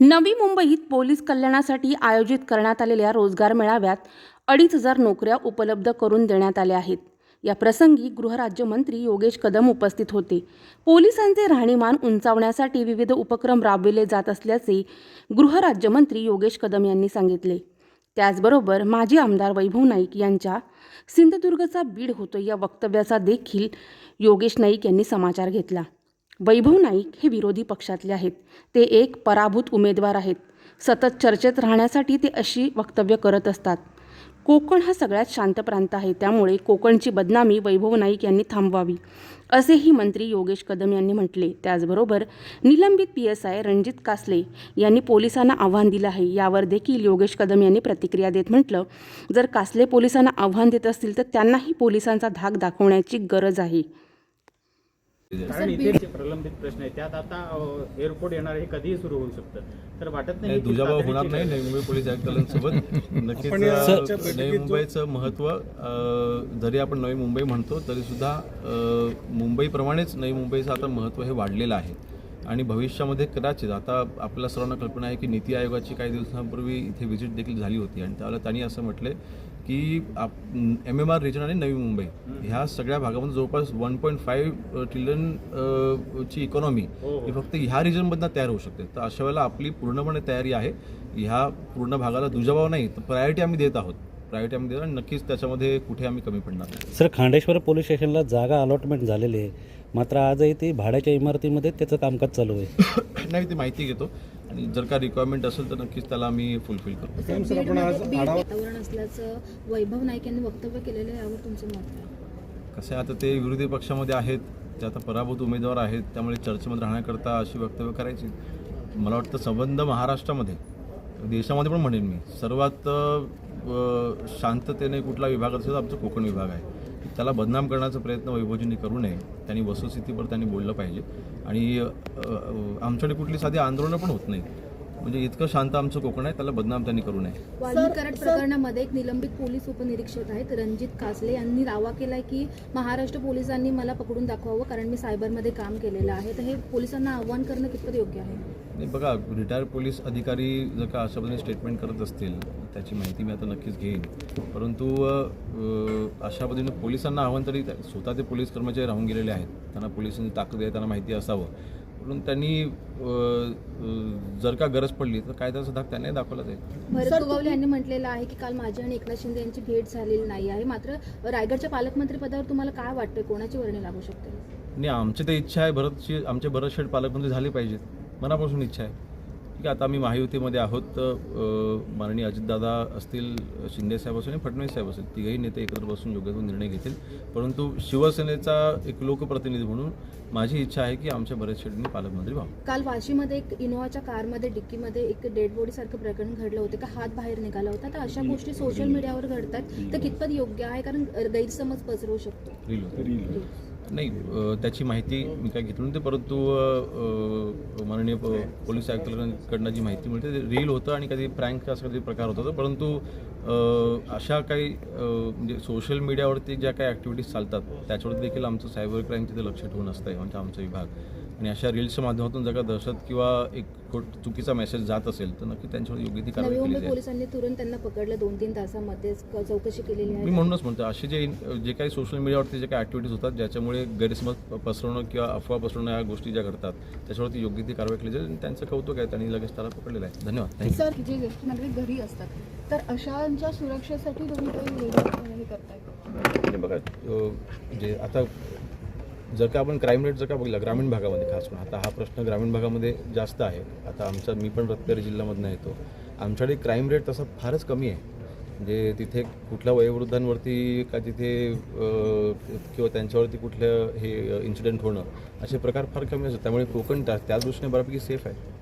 नवी मुंबईत पोलीस कल्याणासाठी आयोजित करण्यात आलेल्या रोजगार मेळाव्यात अडीच हजार नोकऱ्या उपलब्ध करून देण्यात आल्या आहेत. या प्रसंगी गृहराज्यमंत्री योगेश कदम उपस्थित होते. पोलिसांचे राहणीमान उंचावण्यासाठी विविध उपक्रम राबविले जात असल्याचे गृहराज्यमंत्री योगेश कदम यांनी सांगितले. त्याचबरोबर माजी आमदार वैभव नाईक यांच्या सिंधुदुर्गचा बीड होतो या वक्तव्याचा देखील योगेश नाईक यांनी समाचार घेतला. वैभव नाईक हे विरोधी पक्षातले आहेत. ते एक पराभूत उमेदवार आहेत. सतत चर्चेत राहण्यासाठी ते अशी वक्तव्य करत असतात. कोकण हा सगळ्यात शांत प्रांत आहे. त्यामुळे कोकणची बदनामी वैभव नाईक यांनी थांबवावी असेही मंत्री योगेश कदम यांनी म्हटले. त्याचबरोबर निलंबित P S I Ranjit Kasle यांनी पोलिसांना आव्हान दिलं आहे. यावर देखील योगेश कदम यांनी प्रतिक्रिया देत म्हटलं जर कासले पोलिसांना आव्हान देत असतील तर त्यांनाही पोलिसांचा धाक दाखवण्याची गरज आहे. कारण इथे जे प्रलंबित प्रश्न आहे त्यात आता एअरपोर्ट येणार हे कधीही सुरू होऊ शकतं. तर वाटत नाही दुजाभाव होणार नाही. नवी मुंबई पोलीस आयुक्तांसोबत नक्कीच नवी मुंबईचं महत्त्व अ, जरी आपण नवी मुंबई म्हणतो तरी सुद्धा मुंबईप्रमाणेच नवी मुंबईचं आता महत्त्व हे वाढलेलं आहे. आणि भविष्यामध्ये कदाचित आता आपल्या सर्वांना कल्पना आहे की नीती आयोगाची काही दिवसांपूर्वी इथे व्हिजिट देखील झाली होती आणि त्यावेळेला त्यांनी असं म्हटलं की आप एम एम आर रिजन आणि नवी मुंबई ह्या सगळ्या भागामध्ये जवळपास वन पॉईंट फाईव्ह ट्रिलियन ची इकॉनॉमी हो, हो. ही फक्त ह्या रिजनमधनं तयार होऊ शकते. तर अशा वेळेला आपली पूर्णपणे तयारी आहे. ह्या पूर्ण भागाला दुजाभाव नाही तर प्रायोरिटी आम्ही देत आहोत. प्रायोरिटी आम्ही आणि नक्कीच त्याच्यामध्ये कुठे आम्ही कमी पडणार नाही. सर खांडेश्वर पोलीस स्टेशनला जागा अलॉटमेंट झालेली आहे. मात्र आजही ती भाड्याच्या इमारतीमध्ये त्याचं कामकाज चालू आहे. नाही ती माहिती घेतो. आणि जर का रिक्वायरमेंट असेल तर नक्कीच त्याला आम्ही फुलफिल करतो वातावरण असल्याचं वैभव नाईक यांनी वक्तव्य केलेलं आहे यावर तुमचं मत काय? कसं आहे आता ते विरोधी पक्षामध्ये आहेत ते आता पराभूत उमेदवार आहेत त्यामुळे चर्चेमध्ये राहण्याकरता अशी वक्तव्य करायची. मला वाटतं संबंध महाराष्ट्रामध्ये देशामध्ये पण म्हणेन मी सर्वात अ, शांततेने कुठला विभाग असेल तर आमचा कोकण विभाग आहे. त्याला बदनाम करण्याचा प्रयत्न वैभवजींनी करू नये. त्यांनी वस्तुस्थितीवर त्यांनी बोललं पाहिजे. आणि आमच्याकडे कुठली साधी आंदोलनं पण होत नाही म्हणजे इतकं शांत आमचं कोकण आहे त्याला बदनाम त्यांनी करू नये. कराड प्रकरणामध्ये एक निलंबित पोलीस उपनिरीक्षक आहेत रणजित कासले यांनी दावा केलाय की महाराष्ट्र पोलिसांनी मला पकडून दाखवावं कारण मी सायबरमध्ये काम केलेलं आहे. तर हे पोलिसांना आव्हान करणं कितपत योग्य आहे? नाही बघा रिटायर पोलीस अधिकारी जर का अशा पद्धतीने स्टेटमेंट करत असतील त्याची माहिती मी आता नक्कीच घेईन. परंतु अशा पद्धतीने पोलिसांना आव्हान तरी स्वतः ते पोलीस कर्मचारी राहून गेलेले आहेत. त्यांना पोलिसांची ताकद आहे त्यांना माहिती असावं. म्हणून त्यांनी जर का गरज पडली तर कायद्याचा धाक त्यांनी दाखवला जाईल. भरत गोगावले यांनी म्हटलेलं आहे की काल माझी आणि एकनाथ शिंदे यांची भेट झालेली नाही आहे. मात्र रायगडच्या पालकमंत्री पदावर तुम्हाला काय वाटतं कोणाची वर्णी लागू शकते? आणि आमची तर इच्छा आहे भरतशी आमचे भरत शेठ पालकमंत्री झाले पाहिजेत. मनापासून इच्छा आहे. ठीक आहे आता आम्ही महायुतीमध्ये आहोत तर माननीय अजितदादा असतील शिंदेसाहेब असतील आणि फडणवीस साहेब असतील. तिघही नेते एकत्र बसून योग्य तो निर्णय घेतील. परंतु शिवसेनेचा एक लोकप्रतिनिधी म्हणून माझी इच्छा आहे की आमच्या भरत शेठनी पालकमंत्री व्हावं. काल वाशीमध्ये एक इनोवाच्या कारमध्ये डिक्कीमध्ये एक डेड बॉडी सारखं प्रकरण घडलं होतं. का हात बाहेर निघाला होता? तर अशा गोष्टी सोशल मीडियावर घडतात. तर कितपत योग्य आहे? कारण गैरसमज पसरवू शकतो. नाही त्याची माहिती मी काय घेतली नव्हती परंतु माननीय प- पोलीस आयुक्तांकडनं जी माहिती मिळते ते रील होतं आणि कधी प्रँक असा कधी प्रकार होता परंतु अशा काही म्हणजे सोशल मीडियावरती ज्या काही ॲक्टिव्हिटीज चालतात त्याच्यावरती देखील आमचं सायबर क्राईम तिथे लक्ष ठेवून असतं आहे म्हणजे आमचा विभाग. आणि अशा रील्सच्या माध्यमातून जर का दहशत किंवा एक खोट चुकीचा मेसेज जात असेल तर नक्की त्यांच्यावर योग्य ती नवी कारवाई केली मुंबई जाईल. पोलिसांनी तुरंत त्यांना पकडलं दोन तीन तासामध्ये चौकशी केलेली मी आहे म्हणूनच म्हणतो असे जे जे काही सोशल मीडियावरती जे काही ॲक्टिव्हिटीज होतात ज्याच्यामुळे गैरसमज पसरवणं किंवा अफवा पसरवणं या गोष्टी ज्या घडतात त्याच्यावरती योग्य ती कारवाई केली जाईल आणि त्यांचं कौतुक आहे त्यांनी लगेच त्याला पकडलेलं आहे. धन्यवाद. थँक्यू सर जे ज्येष्ठ नागरिक घरी असतात तर अशांच्या सुरक्षेसाठी तुम्ही काही हे करताय? आणि बघा अ, जे आता जर का आपण क्राईम रेट जर का बघितला ग्रामीण भागामध्ये खास करून आता हा प्रश्न ग्रामीण भागामध्ये जास्त आहे. आता आमचा मी पण रत्नागिरी जिल्ह्यामधनं येतो. आमच्याकडे क्राईम रेट तसा फारच कमी आहे. म्हणजे तिथे कुठल्या वयोवृद्धांवरती का तिथे किंवा त्यांच्यावरती कुठलं हे इन्सिडेंट होणं असे प्रकार फार कमी असतात. त्यामुळे कोकण त्या दृष्टीने बऱ्यापैकी सेफ आहे.